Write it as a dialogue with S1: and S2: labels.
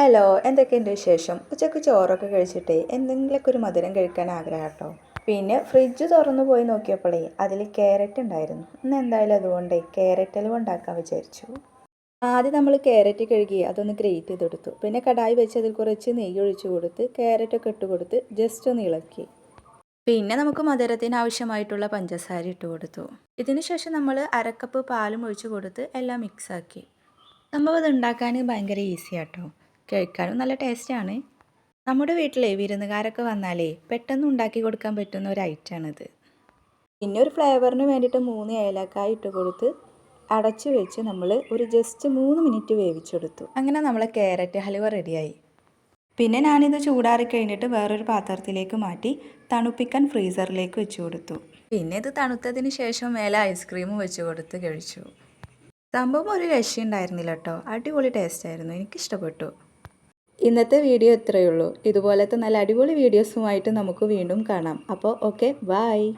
S1: Hello എന്തൊക്കെയുണ്ട് വിശേഷം? ഉച്ചയ്ക്ക് ചോറൊക്കെ കഴിച്ചിട്ടേ എന്തെങ്കിലുമൊക്കെ ഒരു മധുരം കഴിക്കാൻ ആഗ്രഹം കേട്ടോ പിന്നെ ഫ്രിഡ്ജ് തുറന്നു പോയി നോക്കിയപ്പോഴേ അതിൽ ക്യാരറ്റ് ഉണ്ടായിരുന്നു. ഇന്ന് എന്തായാലും അതുകൊണ്ട് ക്യാരറ്റ് ഹലുവ ഉണ്ടാക്കാൻ വിചാരിച്ചു. ആദ്യം നമ്മൾ ക്യാരറ്റ് കഴുകി അതൊന്ന് ഗ്രേറ്റ് ചെയ്തെടുത്തു. പിന്നെ കടായി വെച്ച് അതിൽ കുറച്ച് നെയ്യ് ഒഴിച്ചു കൊടുത്ത് ക്യാരറ്റൊക്കെ ഇട്ട് കൊടുത്ത് ജസ്റ്റ് ഒന്ന് ഇളക്കി. പിന്നെ നമുക്ക് മധുരത്തിന് ആവശ്യമായിട്ടുള്ള പഞ്ചസാര ഇട്ട് കൊടുത്തു. ഇതിന് ശേഷം നമ്മൾ അരക്കപ്പ് പാലും ഒഴിച്ചു കൊടുത്ത് എല്ലാം മിക്സാക്കി സംഭവം ഇത് ഉണ്ടാക്കാൻ ഭയങ്കര ഈസി ആട്ടോ. കഴിക്കാനും നല്ല ടേസ്റ്റാണ്. നമ്മുടെ വീട്ടിലെ വിരുന്നുകാരൊക്കെ വന്നാലേ പെട്ടെന്ന് ഉണ്ടാക്കി കൊടുക്കാൻ പറ്റുന്ന ഒരു ഐറ്റമാണിത്. പിന്നെ ഒരു ഫ്ലേവറിന് വേണ്ടിയിട്ട് മൂന്ന് ഏലക്കായ ഇട്ട് കൊടുത്ത് അടച്ചു വെച്ച് നമ്മൾ ഒരു ജസ്റ്റ് മൂന്ന് മിനിറ്റ് വേവിച്ചെടുത്തു. അങ്ങനെ നമ്മളെ ക്യാരറ്റ് ഹലുവ റെഡിയായി. പിന്നെ ഞാനിത് ചൂടാറി കഴിഞ്ഞിട്ട് വേറൊരു പാത്രത്തിലേക്ക് മാറ്റി തണുപ്പിക്കാൻ ഫ്രീസറിലേക്ക് വെച്ച് കൊടുത്തു. പിന്നെ ഇത് തണുത്തതിന് ശേഷം മേലെ ഐസ്ക്രീമും വെച്ച് കൊടുത്ത് കഴിച്ചു. സംഭവം ഒരു രക്ഷയുണ്ടായിരുന്നില്ല കേട്ടോ അടിപൊളി ടേസ്റ്റ് ആയിരുന്നു. എനിക്കിഷ്ടപ്പെട്ടു. ഇന്നത്തെ വീഡിയോ ഇത്രയേ ഉള്ളൂ. ഇതുപോലത്തെ നല്ല അടിപൊളി വീഡിയോസുമായിട്ട് നമുക്ക് വീണ്ടും കാണാം. അപ്പോൾ ഓക്കെ ബായ്